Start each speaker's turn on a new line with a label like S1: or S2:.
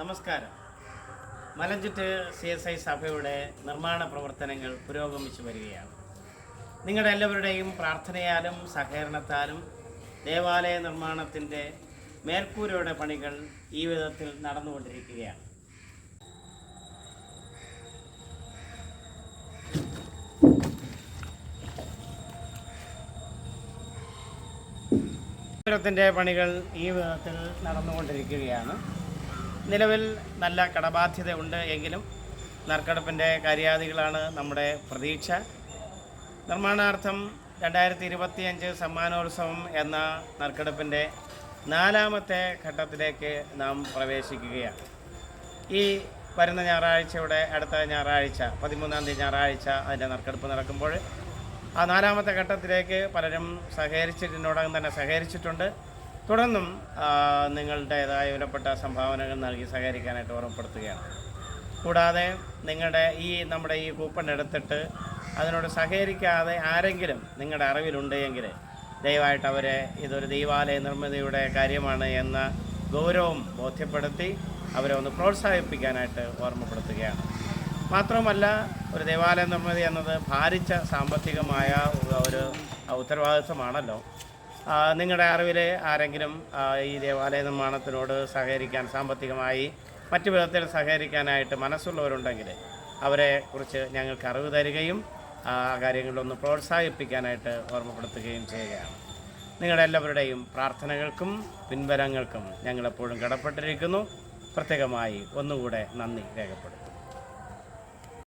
S1: നമസ്കാരം. മലഞ്ചുറ്റ് C S I സഭയുടെ നിർമ്മാണ പ്രവർത്തനങ്ങൾ പുരോഗമിച്ചു വരികയാണ്. നിങ്ങളുടെ എല്ലാവരുടെയും പ്രാർത്ഥനയാലും സഹകരണത്താലും ദേവാലയ നിർമ്മാണത്തിന്റെ മേൽക്കൂരയുടെ പണികൾ ഈ വിധത്തിൽ നടന്നുകൊണ്ടിരിക്കുകയാണ്. ത്തിന്റെ പണികൾ ഈ വിധത്തിൽ നടന്നുകൊണ്ടിരിക്കുകയാണ്. നിലവിൽ നല്ല കടബാധ്യത ഉണ്ട് എങ്കിലും നറുക്കെടുപ്പിന്റെ കാര്യാദികളാണ് നമ്മുടെ പ്രതീക്ഷ. നിർമ്മാണാർത്ഥം രണ്ടായിരത്തി ഇരുപത്തിയഞ്ച് സമ്മാനോത്സവം എന്ന നറുക്കെടുപ്പിന്റെ നാലാമത്തെ ഘട്ടത്തിലേക്ക് നാം പ്രവേശിക്കുകയാണ്. ഈ വരുന്ന ഞായറാഴ്ചയുടെ അടുത്ത ഞായറാഴ്ച പതിമൂന്നാം തീയതി ഞായറാഴ്ച അതിന്റെ നറുക്കെടുപ്പ് നടക്കുമ്പോൾ ആ നാലാമത്തെ ഘട്ടത്തിലേക്ക് പലരും സഹകരിച്ചിട്ട് തന്നെ സഹകരിച്ചിട്ടുണ്ട്. തുടർന്നും നിങ്ങളുടേതായ വിലപ്പെട്ട സംഭാവനകൾ നൽകി സഹകരിക്കാനായിട്ട് ഓർമ്മപ്പെടുത്തുകയാണ്. കൂടാതെ നിങ്ങളുടെ ഈ നമ്മുടെ ഈ കൂപ്പൺ എടുത്തിട്ട് അതിനോട് സഹകരിക്കാതെ ആരെങ്കിലും നിങ്ങളുടെ അറിവിലുണ്ടെങ്കിൽ ദയവായിട്ട് അവരെ ഇതൊരു ദൈവാലയ നിർമ്മിതിയുടെ കാര്യമാണ് എന്ന ഗൗരവം ബോധ്യപ്പെടുത്തി അവരെ ഒന്ന് പ്രോത്സാഹിപ്പിക്കാനായിട്ട് ഓർമ്മപ്പെടുത്തുകയാണ്. മാത്രവുമല്ല ഒരു ദേവാലയ നിർമ്മിതി എന്നത് ഭാരിച്ച സാമ്പത്തികമായ ഒരു ഉത്തരവാദിത്വമാണല്ലോ. നിങ്ങളുടെ അറിവിൽ ആരെങ്കിലും ഈ ദേവാലയ നിർമ്മാണത്തിനോട് സഹകരിക്കാൻ സാമ്പത്തികമായി മറ്റു വിധത്തിൽ സഹകരിക്കാനായിട്ട് മനസ്സുള്ളവരുണ്ടെങ്കിൽ അവരെ കുറിച്ച് ഞങ്ങൾക്ക് അറിവ് തരികയും ആ കാര്യങ്ങളിലൊന്ന് പ്രോത്സാഹിപ്പിക്കാനായിട്ട് ഓർമ്മപ്പെടുത്തുകയും ചെയ്യുകയാണ്. നിങ്ങളുടെ എല്ലാവരുടെയും പ്രാർത്ഥനകൾക്കും പിൻബലങ്ങൾക്കും ഞങ്ങളെപ്പോഴും കടപ്പെട്ടിരിക്കുന്നു. പ്രത്യേകമായി ഒന്നുകൂടെ നന്ദി രേഖപ്പെടുത്തുന്നു.